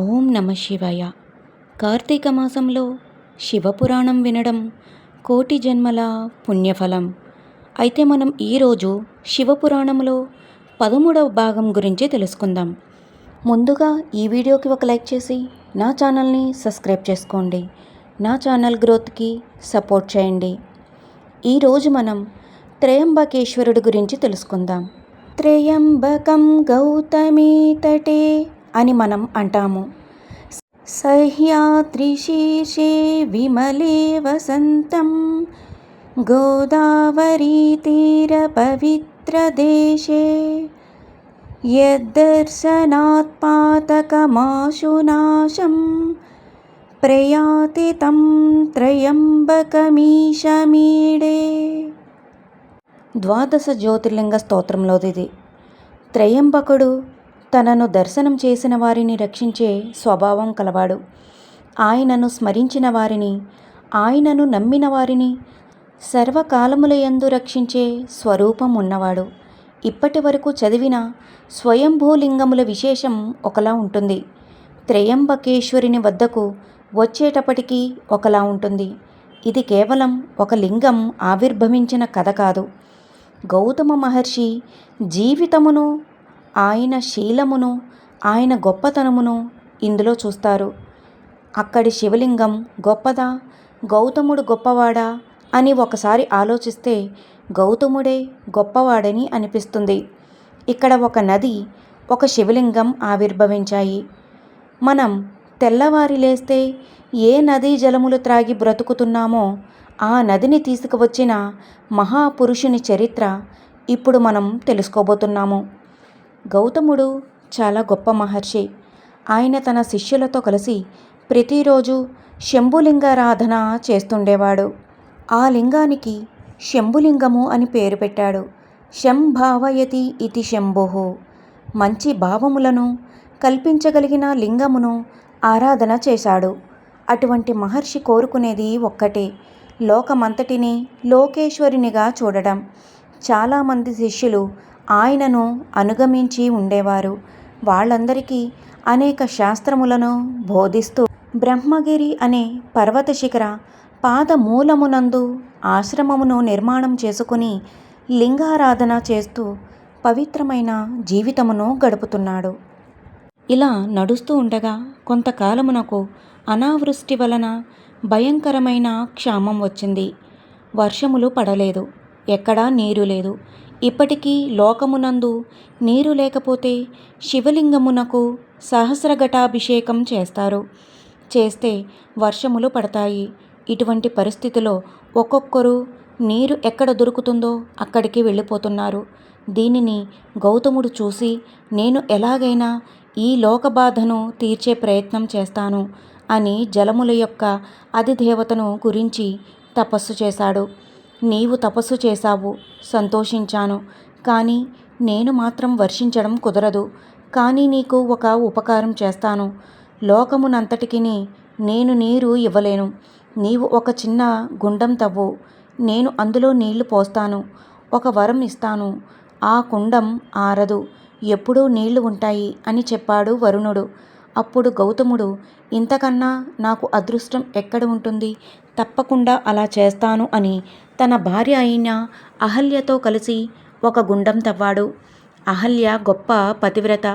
ఓం నమ శివాయ. కార్తీక మాసంలో శివపురాణం వినడం కోటి జన్మల పుణ్యఫలం. అయితే మనం ఈరోజు శివపురాణంలో పదమూడవ భాగం గురించి తెలుసుకుందాం. ముందుగా ఈ వీడియోకి ఒక లైక్ చేసి నా ఛానల్ని సబ్స్క్రైబ్ చేసుకోండి. నా ఛానల్ గ్రోత్కి సపోర్ట్ చేయండి. ఈరోజు మనం త్రయంబకేశ్వరుడు గురించి తెలుసుకుందాం. త్రయంబకం గౌతమీ తటే అని మనం అంటాము. సహ్యాద్రిశీర్షే విమలే వసంతం. గోదావరీ తీర పవిత్ర దేశే. యద్దర్శనాత్పాతకమాశునాశం ప్రయాతి తం త్రయంబకమీశమీడే. ద్వాదశ జ్యోతిర్లింగ స్తోత్రంలోది ఇది త్రయంబకుడు తనను దర్శనం చేసిన వారిని రక్షించే స్వభావం కలవాడు. ఆయనను స్మరించిన వారిని ఆయనను నమ్మిన వారిని సర్వకాలములయందు రక్షించే స్వరూపం ఉన్నవాడు. ఇప్పటి వరకు చదివిన స్వయంభూలింగముల విశేషం ఒకలా ఉంటుంది. త్రయంబకేశ్వరిని వద్దకు వచ్చేటప్పటికీ ఒకలా ఉంటుంది. ఇది కేవలం ఒక లింగం ఆవిర్భవించిన కథ కాదు. గౌతమ మహర్షి జీవితమును ఆయన శీలమును ఆయన గొప్పతనమును ఇందులో చూస్తారు. అక్కడి శివలింగం గొప్పదా? గౌతముడు గొప్పవాడా? అని ఒకసారి ఆలోచిస్తే గౌతముడే గొప్పవాడని అనిపిస్తుంది. ఇక్కడ ఒక నది ఒక శివలింగం ఆవిర్భవించాయి. మనం తెల్లవారి లేస్తే ఏ నదీ జలములు త్రాగి బ్రతుకుతున్నామో ఆ నదిని తీసుకువచ్చిన మహాపురుషుని చరిత్ర ఇప్పుడు మనం తెలుసుకోబోతున్నాము. గౌతముడు చాలా గొప్ప మహర్షి. ఆయన తన శిష్యులతో కలిసి ప్రతిరోజు శంభులింగారాధన చేస్తుండేవాడు. ఆ లింగానికి శంభులింగము అని పేరు పెట్టాడు. శంభావయతి ఇది శంభు. మంచి భావములను కల్పించగలిగిన లింగమును ఆరాధన చేశాడు. అటువంటి మహర్షి కోరుకునేది ఒక్కటే లోకమంతటిని లోకేశ్వరునిగా చూడడం. చాలామంది శిష్యులు ఆయనను అనుగమించి ఉండేవారు. వాళ్ళందరికీ అనేక శాస్త్రములను బోధిస్తూ బ్రహ్మగిరి అనే పర్వత శిఖర పాదమూలమునందు ఆశ్రమమును నిర్మాణం చేసుకుని లింగారాధన చేస్తూ పవిత్రమైన జీవితమును గడుపుతున్నాడు. ఇలా నడుస్తూ ఉండగా కొంతకాలమునకు అనావృష్టి వలన భయంకరమైన క్షామం వచ్చింది. వర్షములు పడలేదు. ఎక్కడా నీరు లేదు. ఇప్పటికీ లోకమునందు నీరు లేకపోతే శివలింగమునకు సహస్రఘటాభిషేకం చేస్తారు. చేస్తే వర్షములు పడతాయి. ఇటువంటి పరిస్థితిలో ఒక్కొక్కరు నీరు ఎక్కడ దొరుకుతుందో అక్కడికి వెళ్ళిపోతున్నారు. దీనిని గౌతముడు చూసి నేను ఎలాగైనా ఈ లోకబాధను తీర్చే ప్రయత్నం చేస్తాను అని జలముల యొక్క అధిదేవతను గురించి తపస్సు చేశాడు. నీవు తపస్సు చేశావు సంతోషించాను. కానీ నేను మాత్రం వర్షించడం కుదరదు. కానీ నీకు ఒక ఉపకారం చేస్తాను. లోకమునంతటికి నేను నీరు ఇవ్వలేను. నీవు ఒక చిన్న గుండం తవ్వు. నేను అందులో నీళ్ళు పోస్తాను. ఒక వరం ఇస్తాను. ఆ కుండం ఆరదు. ఎప్పుడూ నీళ్ళు ఉంటాయి అని చెప్పాడు వరుణుడు. అప్పుడు గౌతముడు ఇంతకన్నా నాకు అదృష్టం ఎక్కడ ఉంటుంది? తప్పకుండా అలా చేస్తాను అని తన భార్య అయిన అహల్యతో కలిసి ఒక గుండం తవ్వాడు. అహల్య గొప్ప పతివ్రత.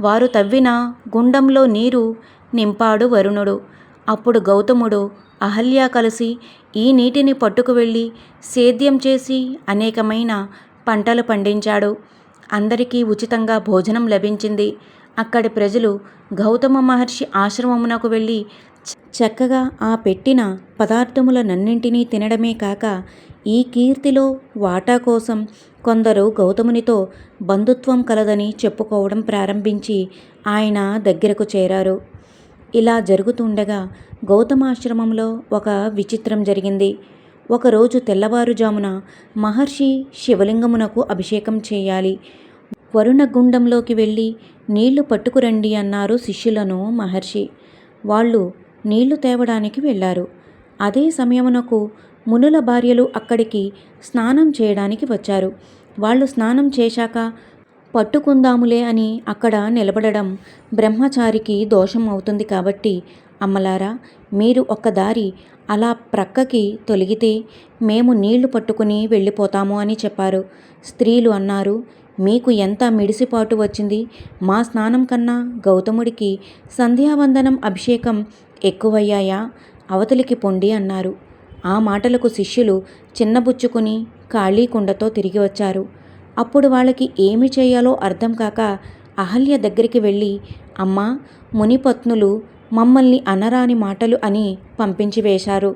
వారు తవ్విన గుండంలో నీరు నింపాడు వరుణుడు. అప్పుడు గౌతముడు అహల్య కలిసి ఈ నీటిని పట్టుకు వెళ్ళి సేద్యం చేసి అనేకమైన పంటలు పండించాడు. అందరికీ ఉచితంగా భోజనం లభించింది. అక్కడి ప్రజలు గౌతమ మహర్షి ఆశ్రమమునకు వెళ్ళి చక్కగా ఆ పెట్టిన పదార్థములనన్నింటినీ తినడమే కాక ఈ కీర్తిలో వాటా కోసం కొందరు గౌతమునితో బంధుత్వం కలదని చెప్పుకోవడం ప్రారంభించి ఆయన దగ్గరకు చేరారు. ఇలా జరుగుతుండగా గౌతమాశ్రమంలో ఒక విచిత్రం జరిగింది. ఒకరోజు తెల్లవారుజామున మహర్షి శివలింగమునకు అభిషేకం చేయాలి. వరుణగుండంలోకి వెళ్ళి నీళ్ళు పట్టుకురండి అన్నారు శిష్యులను మహర్షి. వాళ్ళు నీళ్ళు తేవడానికి వెళ్ళారు. అదే సమయమునకు మునుల భార్యలు అక్కడికి స్నానం చేయడానికి వచ్చారు. వాళ్ళు స్నానం చేశాక పట్టుకుందాములే అని అక్కడ నిలబడడం బ్రహ్మచారికి దోషం అవుతుంది కాబట్టి అమ్మలారా మీరు ఒక్క దారి అలా ప్రక్కకి తొలగితే మేము నీళ్ళు పట్టుకుని వెళ్ళిపోతాము అని చెప్పారు. స్త్రీలు అన్నారు మీకు ఎంత మిడిసిపాటు వచ్చింది? మా స్నానం కన్నా గౌతముడికి సంధ్యావందనం అభిషేకం ఎక్కువయ్యాయా? అవతలికి పొండి అన్నారు. ఆ మాటలకు శిష్యులు చిన్నబుచ్చుకుని ఖాళీ కుండతో తిరిగి వచ్చారు. అప్పుడు వాళ్ళకి ఏమి చేయాలో అర్థం కాక అహల్య దగ్గరికి వెళ్ళి అమ్మా మునిపత్నులు మమ్మల్ని అనరాని మాటలు అని పంపించి వేశారు.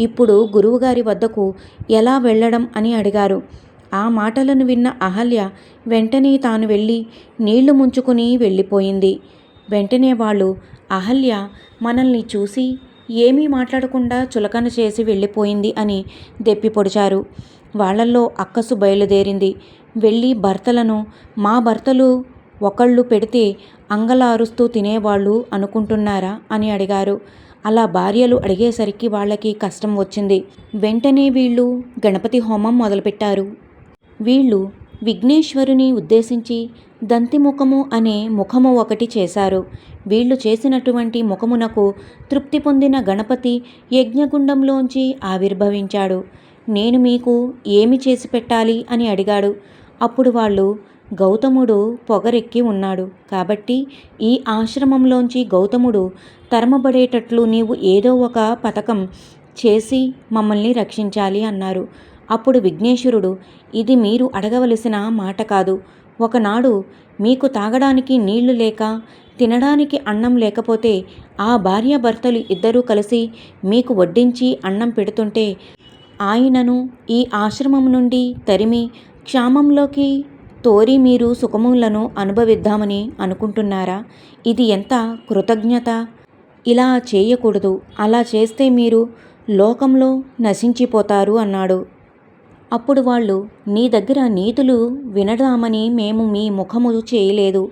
ఇప్పుడు గురువుగారి వద్దకు ఎలా వెళ్ళడం అని అడిగారు. ఆ మాటలను విన్న అహల్య వెంటనే తాను వెళ్ళి నీళ్ళు ముంచుకుని వెళ్ళిపోయింది. వెంటనే వాళ్ళు అహల్య మనల్ని చూసి ఏమీ మాట్లాడకుండా చులకన చేసి వెళ్ళిపోయింది అని దెప్పి పొడిచారు. వాళ్ళల్లో అక్కసు బయలుదేరింది. వెళ్ళి భర్తలను మా భర్తలు ఒకళ్ళు పెడితే అంగలారుస్తూ తినేవాళ్ళు అనుకుంటున్నారా? అని అడిగారు. అలా భార్యలు అడిగేసరికి వాళ్ళకి కష్టం వచ్చింది. వెంటనే వీళ్ళు గణపతి హోమం మొదలుపెట్టారు. వీళ్ళు విఘ్నేశ్వరుని ఉద్దేశించి దంతిముఖము అనే ముఖము ఒకటి చేశారు. వీళ్ళు చేసినటువంటి ముఖమునకు తృప్తి పొందిన గణపతి యజ్ఞగుండంలోంచి ఆవిర్భవించాడు. నేను మీకు ఏమి చేసి పెట్టాలి అని అడిగాడు. అప్పుడు వాళ్ళు గౌతముడు పొగరెక్కి ఉన్నాడు. కాబట్టి ఈ ఆశ్రమంలోంచి గౌతముడు తరమబడేటట్లు నీవు ఏదో ఒక పథకం చేసి మమ్మల్ని రక్షించాలి అన్నారు. అప్పుడు విఘ్నేశ్వరుడు ఇది మీరు అడగవలసిన మాట కాదు. ఒకనాడు మీకు తాగడానికి నీళ్ళు లేక తినడానికి అన్నం లేకపోతే ఆ భార్యాభర్తలు ఇద్దరూ కలిసి మీకు వడ్డించి అన్నం పెడుతుంటే ఆయనను ఈ ఆశ్రమం నుండి తరిమి క్షామంలోకి తోరి మీరు సుఖములను అనుభవిద్దామని అనుకుంటున్నారా? ఇది ఎంత కృతజ్ఞత! ఇలా చేయకూడదు. అలా చేస్తే మీరు లోకంలో నశించిపోతారు అన్నాడు. అప్పుడు వాళ్ళు నీ దగ్గర నీతులు వినడామని మేము మీ ముఖము చేయలేదు.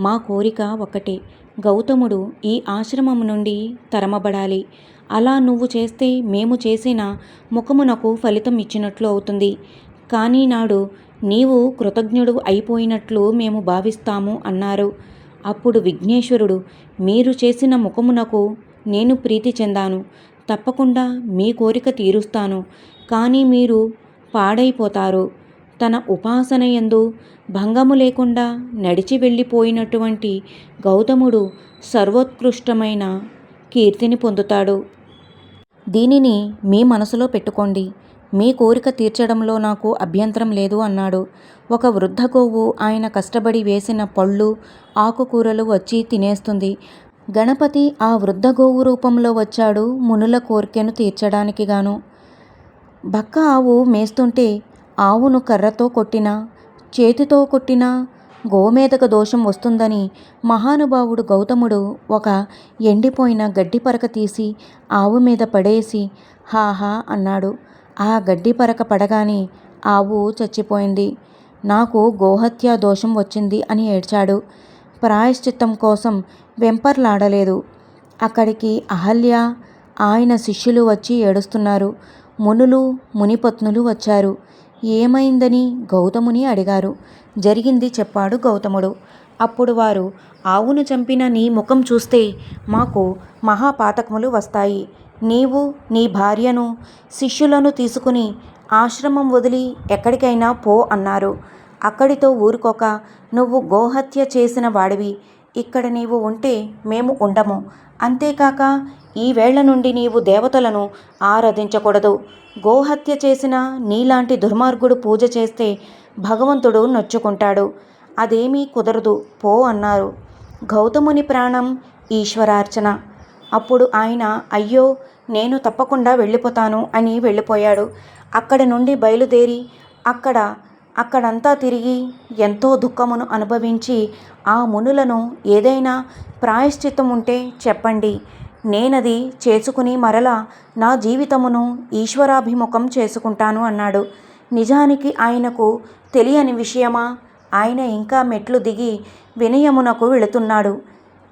మా కోరిక ఒకటే గౌతముడు ఈ ఆశ్రమం నుండి తరమబడాలి. అలా నువ్వు చేస్తే మేము చేసిన ముఖమునకు ఫలితం ఇచ్చినట్లు అవుతుంది. కానీ నాడు నీవు కృతజ్ఞుడు అయిపోయినట్లు మేము భావిస్తాము అన్నారు. అప్పుడు విఘ్నేశ్వరుడు మీరు చేసిన ముఖమునకు నేను ప్రీతి చెందాను. తప్పకుండా మీ కోరిక తీరుస్తాను. కానీ మీరు పాడైపోతారు. తన ఉపాసన యందు భంగము లేకుండా నడిచి వెళ్ళిపోయినటువంటి గౌతముడు సర్వోత్కృష్టమైన కీర్తిని పొందుతాడు. దీనిని మీ మనసులో పెట్టుకోండి. మీ కోరిక తీర్చడంలో నాకు అభ్యంతరం లేదు అన్నాడు. ఒక వృద్ధ గోవు ఆయన కష్టపడి వేసిన పళ్ళు ఆకుకూరలు వచ్చి తినేస్తుంది. గణపతి ఆ వృద్ధ గోవు రూపంలో వచ్చాడు మునుల కోరికను తీర్చడానికి గాను బక్క ఆవు మేస్తుంటే ఆవును కర్రతో కొట్టినా చేతితో కొట్టినా గోమేదక దోషం వస్తుందని మహానుభావుడు గౌతముడు ఒక ఎండిపోయిన గడ్డి పరక తీసి ఆవు మీద పడేసి హాహా అన్నాడు. ఆ గడ్డి పరక పడగానే ఆవు చచ్చిపోయింది. నాకు గోహత్య దోషం వచ్చింది అని ఏడ్చాడు. ప్రాయశ్చిత్తం కోసం వెంపర్లాడలేదు. అక్కడికి అహల్య ఆయన శిష్యులు వచ్చి ఏడుస్తున్నారు. మునులు మునిపత్నులు వచ్చారు. ఏమైందని గౌతముని అడిగారు. జరిగింది చెప్పాడు గౌతముడు. అప్పుడు వారు ఆవును చంపిన నీ ముఖం చూస్తే మాకు మహాపాతకములు వస్తాయి. నీవు నీ భార్యను శిష్యులను తీసుకుని ఆశ్రమం వదిలి ఎక్కడికైనా పో అన్నారు. అక్కడితో ఊరుకోక నువ్వు గోహత్య చేసిన వాడివి. ఇక్కడ నీవు ఉంటే మేము ఉండము. అంతేకాక ఈ వేళ నుండి నీవు దేవతలను ఆరాధించకూడదు. గోహత్య చేసిన నీలాంటి దుర్మార్గుడు పూజ చేస్తే భగవంతుడు నొచ్చుకుంటాడు. అదేమీ కుదరదు పో అన్నారు. గౌతముని ప్రాణం ఈశ్వరార్చన. అప్పుడు ఆయన అయ్యో నేను తప్పకుండా వెళ్ళిపోతాను అని వెళ్ళిపోయాడు. అక్కడి నుండి బయలుదేరి అక్కడ అక్కడంతా తిరిగి ఎంతో దుఃఖమును అనుభవించి ఆ మునులను ఏదైనా ప్రాయశ్చిత్తం ఉంటే చెప్పండి. నేనది చేసుకుని మరలా నా జీవితమును ఈశ్వరాభిముఖం చేసుకుంటాను అన్నాడు. నిజానికి ఆయనకు తెలియని విషయమా? ఆయన ఇంకా మెట్లు దిగి వినయమునకు వెళుతున్నాడు.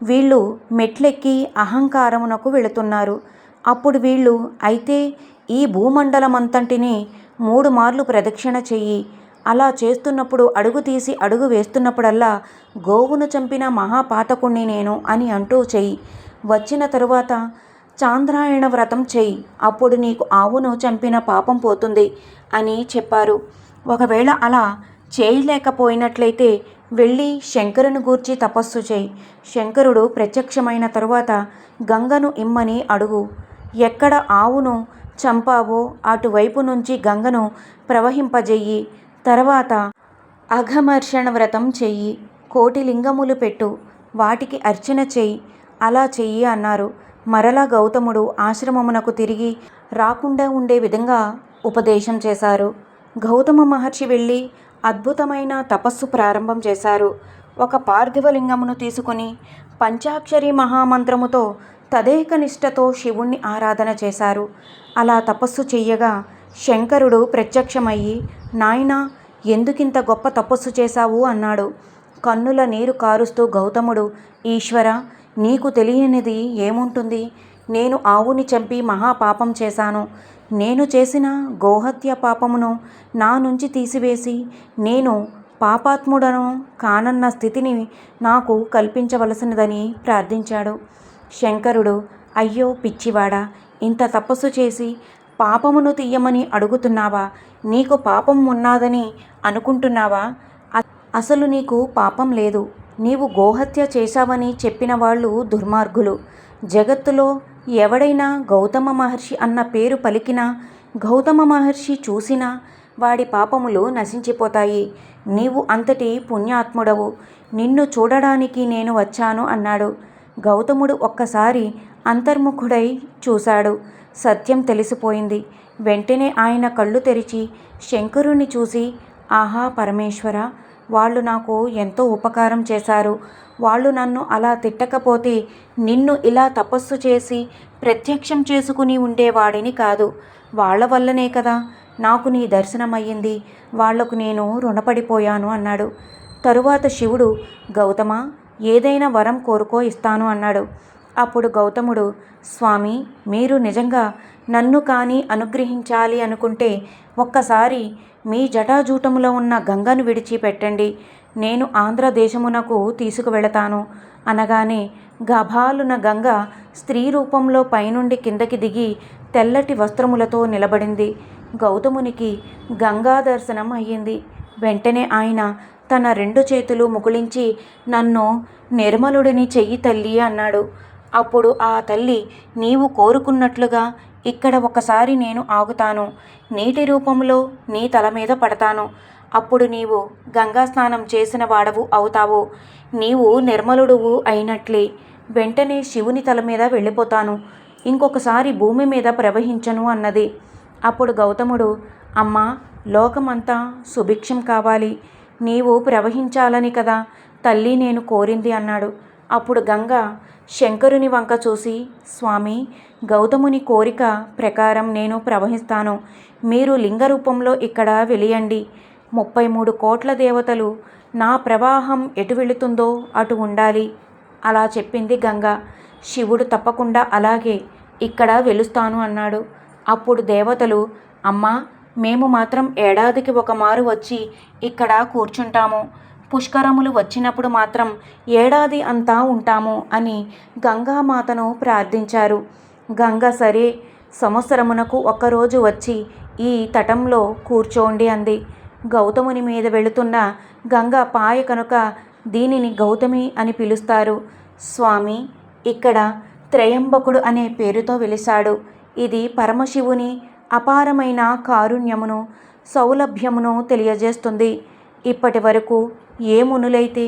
వీళ్ళు మెట్లెక్కి అహంకారమునకు వెళుతున్నారు. అప్పుడు వీళ్ళు అయితే ఈ భూమండలమంతటిని మూడు మార్లు ప్రదక్షిణ చెయ్యి. అలా చేస్తున్నప్పుడు అడుగు తీసి అడుగు వేస్తున్నప్పుడల్లా గోవును చంపిన మహాపాతకుణ్ణి నేను అని అంటూ చెయ్యి. వచ్చిన తరువాత చాంద్రాయణ వ్రతం చెయ్యి అప్పుడు నీకు ఆవును చంపిన పాపం పోతుంది అని చెప్పారు. ఒకవేళ అలా చేయలేకపోయినట్లయితే వెళ్ళి శంకరుని గూర్చి తపస్సు చేయి. శంకరుడు ప్రత్యక్షమైన తరువాత గంగను ఇమ్మని అడుగు. ఎక్కడ ఆవును చంపావో అటువైపు నుంచి గంగను ప్రవహింపజెయ్యి. తర్వాత అఘమర్షణ వ్రతం చెయ్యి కోటి లింగములు పెట్టు. వాటికి అర్చన చెయ్యి అలా చెయ్యి అన్నారు. మరలా గౌతముడు ఆశ్రమమునకు తిరిగి రాకుండా ఉండే విధంగా ఉపదేశం చేశారు. గౌతమ మహర్షి వెళ్ళి అద్భుతమైన తపస్సు ప్రారంభం చేశారు. ఒక పార్థివలింగమును తీసుకుని పంచాక్షరి మహామంత్రముతో తదేక నిష్టతో శివుణ్ణి ఆరాధన చేశారు. అలా తపస్సు చెయ్యగా శంకరుడు ప్రత్యక్షమయ్యి నాయనా ఎందుకింత గొప్ప తపస్సు చేశావు? అన్నాడు. కన్నుల నీరు కారుస్తూ గౌతముడు ఈశ్వర నీకు తెలియనిది ఏముంటుంది? నేను ఆవుని చంపి మహాపాపం చేశాను. నేను చేసిన గోహత్య పాపమును నా నుంచి తీసివేసి నేను పాపాత్ముడను కానన్న స్థితిని నాకు కల్పించవలసినదని ప్రార్థించాడు. శంకరుడు అయ్యో పిచ్చివాడా ఇంత తపస్సు చేసి పాపమును తీయమని అడుగుతున్నావా? నీకు పాపం ఉన్నాదని అనుకుంటున్నావా? అసలు నీకు పాపం లేదు. నీవు గోహత్య చేశావని చెప్పిన వాళ్ళు దుర్మార్గులు. జగత్తులో ఎవడైనా గౌతమ మహర్షి అన్న పేరు పలికినా గౌతమ మహర్షి చూసినా వాడి పాపములు నశించిపోతాయి. నీవు అంతటి పుణ్యాత్ముడవు. నిన్ను చూడడానికి నేను వచ్చాను అన్నాడు. గౌతముడు ఒక్కసారి అంతర్ముఖుడై చూశాడు. సత్యం తెలిసిపోయింది. వెంటనే ఆయన కళ్ళు తెరిచి శంకరుణ్ణి చూసి ఆహా పరమేశ్వర వాళ్ళు నాకు ఎంతో ఉపకారం చేశారు. వాళ్ళు నన్ను అలా తిట్టకపోతే నిన్ను ఇలా తపస్సు చేసి ప్రత్యక్షం చేసుకుని ఉండేవాడిని కాదు. వాళ్ళ వల్లనే కదా నాకు నీ దర్శనమయ్యింది. వాళ్ళకు నేను రుణపడిపోయాను అన్నాడు. తరువాత శివుడు గౌతమ ఏదైనా వరం కోరుకో ఇస్తాను అన్నాడు. అప్పుడు గౌతముడు స్వామి మీరు నిజంగా నన్ను కానీ అనుగ్రహించాలి అనుకుంటే ఒక్కసారి మీ జటాజూటములో ఉన్న గంగను విడిచిపెట్టండి. నేను ఆంధ్రదేశమునకు తీసుకువెళతాను. అనగానే గభాలున గంగ స్త్రీ రూపంలో పైనుండి కిందకి దిగి తెల్లటి వస్త్రములతో నిలబడింది. గౌతమునికి గంగా దర్శనం అయ్యింది. వెంటనే ఆయన తన రెండు చేతులు ముకుళించి నన్ను నిర్మలుడిని చెయ్యి తల్లి అన్నాడు. అప్పుడు ఆ తల్లి నీవు కోరుకున్నట్లుగా ఇక్కడ ఒకసారి నేను ఆగుతాను. నీటి రూపంలో నీ తల మీద పడతాను. అప్పుడు నీవు గంగా స్నానం చేసిన వాడవు అవుతావు. నీవు నిర్మలుడువు అయినట్లే. వెంటనే శివుని తల మీద వెళ్ళిపోతాను. ఇంకొకసారి భూమి మీద ప్రవహించను అన్నది. అప్పుడు గౌతముడు అమ్మా లోకమంతా సుభిక్షం కావాలి. నీవు ప్రవహించాలని కదా తల్లి నేను కోరింది అన్నాడు. అప్పుడు గంగ శంకరుని వంక చూసి స్వామి గౌతముని కోరిక ప్రకారం నేను ప్రవహిస్తాను. మీరు లింగ రూపంలో ఇక్కడ వెలియండి. ముప్పై మూడు కోట్ల దేవతలు నా ప్రవాహం ఎటు వెళుతుందో అటు ఉండాలి. అలా చెప్పింది గంగ. శివుడు తప్పకుండా అలాగే ఇక్కడ వెలుస్తాను అన్నాడు. అప్పుడు దేవతలు అమ్మా మేము మాత్రం ఏడాదికి ఒకమారు వచ్చి ఇక్కడ కూర్చుంటాము. పుష్కరములు వచ్చినప్పుడు మాత్రం ఏడాది అంతా ఉంటాము అని గంగామాతను ప్రార్థించారు. గంగ సరే సంవత్సరమునకు ఒక్కరోజు వచ్చి ఈ తటంలో కూర్చోండి అంది. గౌతముని మీద వెళుతున్న గంగ పాయ కనుక దీనిని గౌతమి అని పిలుస్తారు. స్వామి ఇక్కడ త్రయంబకుడు అనే పేరుతో వెలిశాడు. ఇది పరమశివుని అపారమైన కారుణ్యమును సౌలభ్యమును తెలియజేస్తుంది. ఇప్పటి వరకు ఏ మునులైతే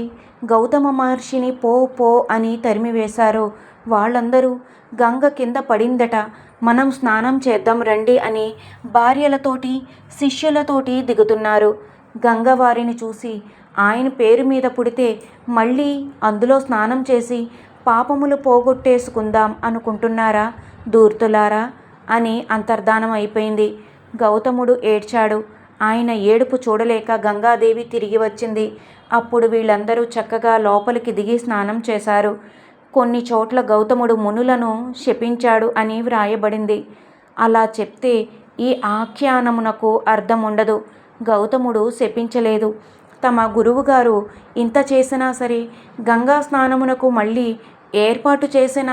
గౌతమ మహర్షిని పో పో అని తరిమివేశారో వాళ్ళందరూ గంగ కింద పడిందట. మనం స్నానం చేద్దాం రండి అని భార్యలతోటి శిష్యులతోటి దిగుతున్నారు. గంగ వారిని చూసి ఆయన పేరు మీద పుడితే మళ్ళీ అందులో స్నానం చేసి పాపములు పోగొట్టేసుకుందాం అనుకుంటున్నారా దూర్తులారా అని అంతర్ధానం అయిపోయింది. గౌతముడు ఏడ్చాడు. ఆయన ఏడుపు చూడలేక గంగాదేవి తిరిగి వచ్చింది. అప్పుడు వీళ్ళందరూ చక్కగా లోపలికి దిగి స్నానం చేశారు. కొన్ని చోట్ల గౌతముడు మునులను శపించాడు అని వ్రాయబడింది. అలా చెప్తే ఈ ఆఖ్యానమునకు అర్థం ఉండదు గౌతముడు శపించలేదు. తమ గురువుగారు ఇంత చేసినా సరే గంగా స్నానమునకు మళ్ళీ ఏర్పాటు చేసిన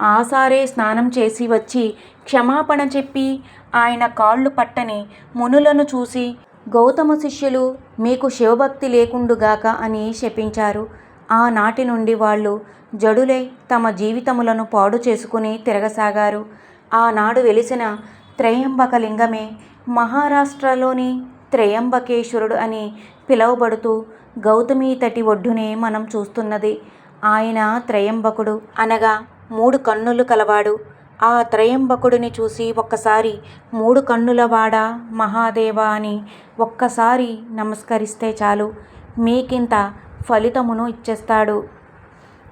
ఆసారే స్నానం చేసి వచ్చి క్షమాపణ చెప్పి ఆయన కాళ్ళు పట్టని మునులను చూసి గౌతమ శిష్యులు మీకు శివభక్తి లేకుండుగాక అని శపించారు. ఆనాటి నుండి వాళ్ళు జడులై తమ జీవితములను పాడు చేసుకుని తిరగసాగారు. ఆనాడు వెలిసిన త్రయంబకలింగమే మహారాష్ట్రలోని త్రయంబకేశ్వరుడు అని పిలువబడుతూ గౌతమి తటి ఒడ్డునే మనం చూస్తున్నది. ఆయన త్రయంబకుడు అనగా మూడు కన్నులు కలవాడు. ఆ త్రయంబకుడిని చూసి ఒక్కసారి మూడు కన్నులవాడ మహాదేవ అని ఒక్కసారి నమస్కరిస్తే చాలు. మీకింత ఫలితమును ఇచ్చేస్తాడు.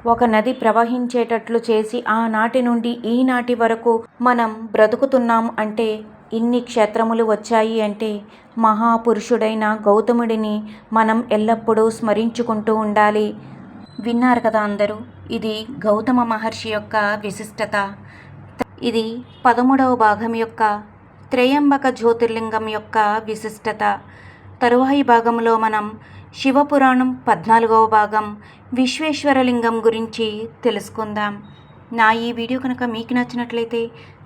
ఒక నది ప్రవహించేటట్లు చేసి ఆనాటి నుండి ఈనాటి వరకు మనం బ్రతుకుతున్నాం అంటే ఇన్ని క్షేత్రములు వచ్చాయి అంటే మహాపురుషుడైన గౌతముడిని మనం ఎల్లప్పుడూ స్మరించుకుంటూ ఉండాలి. విన్నారు కదా అందరూ? ఇది గౌతమ మహర్షి యొక్క విశిష్టత. ఇది పదమూడవ భాగం యొక్క త్రయంబక జ్యోతిర్లింగం యొక్క విశిష్టత. తరువాయి భాగంలో మనం శివపురాణం పద్నాలుగవ భాగం విశ్వేశ్వరలింగం గురించి తెలుసుకుందాం. నా ఈ వీడియో కనుక మీకు నచ్చినట్లయితే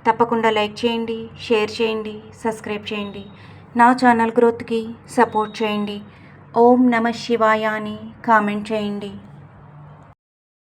తప్పకుండా లైక్ చేయండి షేర్ చేయండి సబ్స్క్రైబ్ చేయండి. నా ఛానల్ గ్రోత్కి సపోర్ట్ చేయండి. ఓం నమ శివాయ అని కామెంట్ చేయండి.